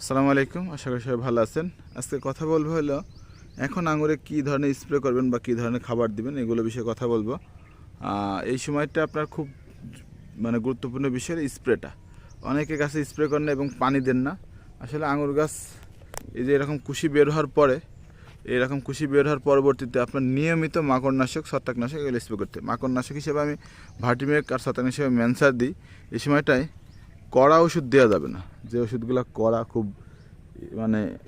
আসসালামু আলাইকুম, আশা করি সবাই ভালো আছেন। আজকে কথা বলব হলো, এখন আঙুরে কী ধরনের স্প্রে করবেন বা কী ধরনের খাবার দিবেন, এগুলো বিষয়ে কথা বলব। এই সময়টা আপনার খুব মানে গুরুত্বপূর্ণ বিষয় স্প্রেটা অনেকে গাছে স্প্রে করেন না এবং পানি দেন না। আসলে আঙুর গাছ, এই যে এরকম কুশি বের হওয়ার পরে, এরকম কুশি বের হওয়ার পরবর্তীতে আপনার নিয়মিত মাকড়নাশক, ছত্রাকনাশক এগুলো স্প্রে করতে মাকড়নাশক হিসেবে আমি ভার্টিমেক আর ছত্রাক হিসেবে ম্যানসার দিই। এই সময়টায় কড়া ওষুধ দেওয়া যাবে না। যে ওষুধগুলো কড়া খুব মানে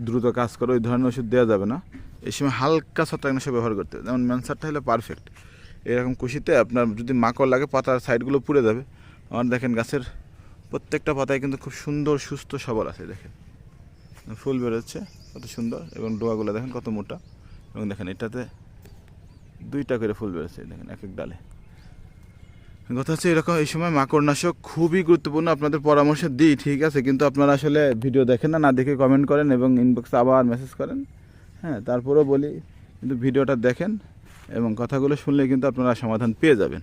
দ্রুত কাজ করে, ওই ধরনের ওষুধ দেওয়া যাবে না। এই সময় হালকা ছত্রাকনাশক ব্যবহার করতে হবে। যেমন ম্যানসারটা হলে পারফেক্ট এরকম কুশিতে আপনার যদি মাকড় লাগে, পাতার সাইডগুলো পুড়ে যাবে। আমার দেখেন গাছের প্রত্যেকটা পাতায় কিন্তু খুব সুন্দর, সুস্থ সবল আছে, দেখেন। ফুল বেরোচ্ছে, কত সুন্দর। এবং ডোয়াগুলো দেখেন কত মোটা। এবং দেখেন এটাতে দুইটা করে ফুল বেরোচ্ছে, দেখেন এক এক ডালে। কথা হচ্ছে এরকম এই সময় মাকড়নাশক খুবই গুরুত্বপূর্ণ আপনাদের পরামর্শ দিই, ঠিক আছে? কিন্তু আপনারা আসলে ভিডিও দেখেন না না দেখে কমেন্ট করেন এবং ইনবক্সে আবার মেসেজ করেন। হ্যাঁ তারপরেও বলি, কিন্তু ভিডিওটা দেখেন এবং কথাগুলো শুনলে কিন্তু আপনারা সমাধান পেয়ে যাবেন।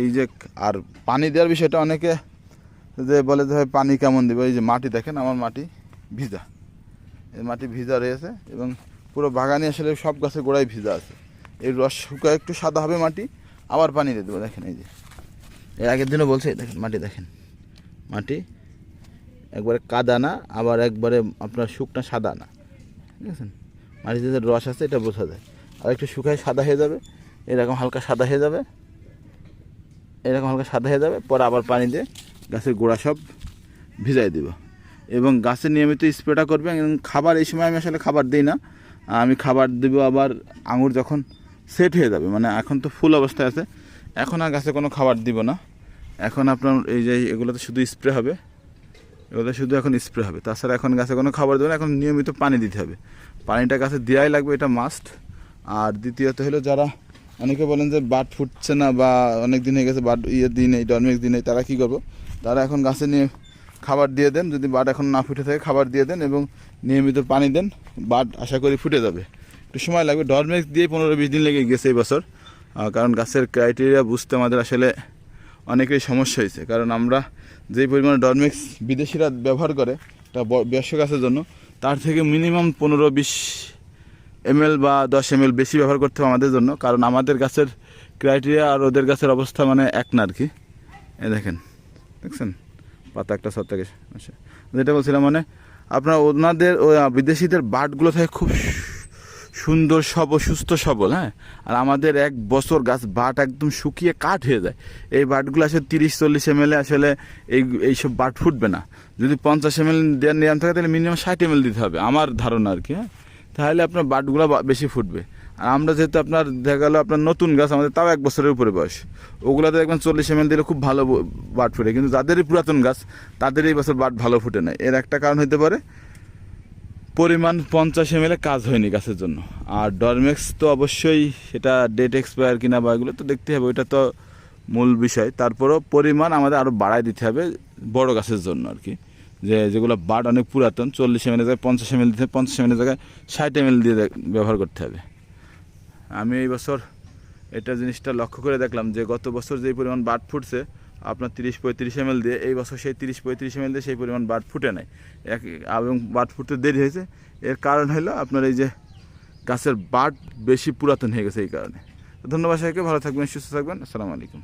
এই যে আর পানি দেওয়ার বিষয়টা অনেকে যে বলে যে, ভাই, পানি কেমন দেবে? এই যে মাটি দেখেন, আমার মাটি ভিজা। এই মাটি ভিজা রয়েছে এবং পুরো বাগানে আসলে সব গাছের গোড়ায় ভিজা আছে। এই রস শুকায় একটু সাদা হবে মাটি আবার পানি দিয়ে দেবো, দেখেন এই যে। এর আগের দিনও বলছে, দেখেন, মাটি দেখেন। মাটি, একবারে কাদা না, আবার একবারে আপনার শুকনা সাদা না। ঠিক আছে? মাটিতে যে রস আছে, এটা বোঝা যায়। আর একটু শুকায় সাদা হয়ে যাবে, এরকম হালকা সাদা হয়ে যাবে। এরকম হালকা সাদা হয়ে যাবে, পরে আবার পানি দিয়ে গাছের গোড়া সব ভিজাই দিব। এবং গাছে নিয়মিত স্প্রেটা করবে এবং খাবার, এই সময় আমি আসলে খাবার দিই না। আমি খাবার দিব আবার আঙুর যখন সেট হয়ে যাবে। মানে এখন তো ফুল অবস্থায় আছে। এখন আর গাছে কোনো খাবার দিব না। এখন আপনার এই যে এগুলোতে শুধু স্প্রে হবে। এগুলোতে শুধু এখন স্প্রে হবে। তাছাড়া এখন গাছে কোনো খাবার দেবে না। এখন নিয়মিত পানি দিতে হবে। পানিটা গাছে দেওয়াই লাগবে, এটা মাস্ট আর দ্বিতীয়ত হলো যারা অনেকে বলেন যে বাট ফুটছে না বা অনেক দিন হয়ে গেছে বাট ইয়ে দিন এই ডরমেক্স দিন তারা কী করব? তারা এখন গাছে নিয়ে খাবার দিয়ে দেন। যদি বাট এখন না ফুটে থাকে, খাবার দিয়ে দেন এবং নিয়মিত পানি দেন। বাট আশা করি ফুটে যাবে। একটু সময় লাগবে। ডরমেক্স দিয়ে পনেরো বিশ দিন লেগে গেছে এই বছর। কারণ গাছের ক্রাইটেরিয়া বুঝতে আমাদের আসলে অনেকেই সমস্যা হয়েছে। কারণ আমরা যেই পরিমাণে ডরমেক্স বিদেশিরা ব্যবহার করে, তা ব্যবসা গাছের জন্য, তার থেকে মিনিমাম পনেরো বিশ এমএল বা দশ এমএল বেশি ব্যবহার করতে হবে আমাদের জন্য। কারণ আমাদের গাছের ক্রাইটেরিয়া আর ওদের গাছের অবস্থা মানে এক না আর কি এ দেখেন, দেখছেন? পাতা একটা সব থেকে আচ্ছা যেটা বলছিলাম মানে আপনার ওনাদের বিদেশিদের বাটগুলো থাকে খুব সুন্দর সব, সুস্থ সবল হ্যাঁ? আর আমাদের এক বছর গাছ বাট একদম শুকিয়ে কাঠ হয়ে যায়। এই বাটগুলো আসলে তিরিশ, চল্লিশ এম আসলে এই, এইসব বাট ফুটবে না। যদি পঞ্চাশ এম এল দেওয়ার নিয়ম থাকে, তাহলে মিনিমাম ষাট এম দিতে হবে, আমার ধারণা আর কি হ্যাঁ? তাহলে আপনার বাটগুলো বেশি ফুটবে। আর আমরা যেহেতু আপনার, দেখা গেলো আপনার নতুন গাছ, আমাদের তাও এক বছরের উপরে বয়স। ওগুলোতে দেখবেন চল্লিশ এম দিলে খুব ভালো বাট ফুটে। কিন্তু যাদেরই পুরাতন গাছ, তাদের এই বছর বাট ভালো ফুটে না। এর একটা কারণ হতে পারে পরিমাণ পঞ্চাশ এম কাজ হয়নি গাছের জন্য। আর ডরমেক্স তো অবশ্যই সেটা ডেট এক্সপায়ার কিনা বা এগুলো তো দেখতে হবে, ওইটা তো মূল বিষয়। তারপরও পরিমাণ আমাদের আরও বাড়ায় দিতে হবে বড় গাছের জন্য আর কি। যে যেগুলো বাট অনেক পুরাতন, চল্লিশ এম জায়গায় পঞ্চাশ এম দিতে হবে, পঞ্চাশ এম জায়গায় ষাট এম দিয়ে ব্যবহার করতে হবে। আমি এই বছর এটা জিনিসটা লক্ষ্য করে দেখলাম যে গত বছর যেই পরিমাণ বাট ফুটছে আপনার তিরিশ পঁয়ত্রিশ এম দিয়ে এই বছর সেই তিরিশ পঁয়ত্রিশ এম দিয়ে সেই পরিমাণ বাট ফুটে নেয় এক এবং বাট ফুটতে দেরি হয়েছে। এর কারণ হলো আপনার এই যে গাছের বাট বেশি পুরাতন হয়ে গেছে এই কারণে। ধন্যবাদ সবাইকে, ভালো থাকবেন, সুস্থ থাকবেন। আসসালামু আলাইকুম।